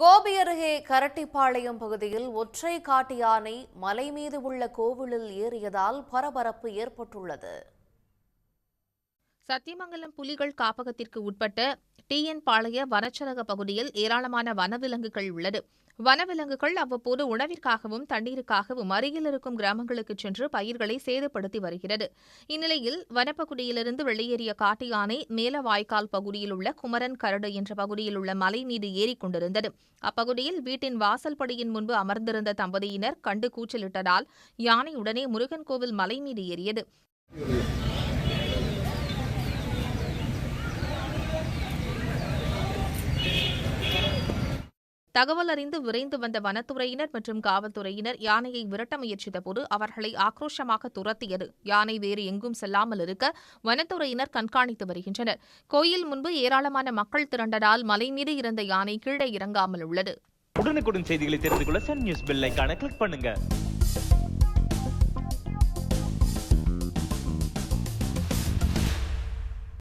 கோபி அருகே கரட்டிப்பாளையம் பகுதியில் ஒற்றை காட்டு யானை மலை மீது உள்ள கோவிலில் ஏறியதால் பரபரப்பு ஏற்பட்டுள்ளது. சத்தியமங்கலம் புலிகள் காப்பகத்திற்கு உட்பட்ட டிஎன் பாளைய வனச்சரக பகுதியில் ஏராளமான வனவிலங்குகள் உள்ளது. வனவிலங்குகள் அவ்வப்போது உணவிற்காகவும் தண்ணீருக்காகவும் அருகில் இருக்கும் கிராமங்களுக்கு சென்று பயிர்களை சேதப்படுத்தி வருகிறது. இந்நிலையில் வனப்பகுதியிலிருந்து வெளியேறிய காட்டு யானை மேலவாய்க்கால் பகுதியில் உள்ள குமரன் கரடு என்ற பகுதியில் உள்ள மலை மீது ஏறிக்கொண்டிருந்தது அப்பகுதியில் வீட்டின் வாசல் படியின் முன்பு அமர்ந்திருந்த தம்பதியினர் கண்டு கூச்சலிட்டதால் யானை உடனே முருகன் கோவில் மலை மீது ஏறியது. தகவல் அறிந்து விரைந்து வந்த வனத்துறையினர் மற்றும் காவல்துறையினர் யானையை விரட்ட முயற்சித்தபோது அவர்களை ஆக்ரோஷமாக துரத்தியது. யானை வேறு எங்கும் செல்லாமல் இருக்க வனத்துறையினர் கண்காணித்து வருகின்றனர். கோயில் முன்பு ஏராளமான மக்கள் திரண்டதால் மலை மீது இருந்த யானை கீழே இறங்காமல் உள்ளது. உடனுக்குடன் செய்திகளை தெரிந்து கொள்ள சன் நியூஸ் பெல் கிளிக் பண்ணுங்க.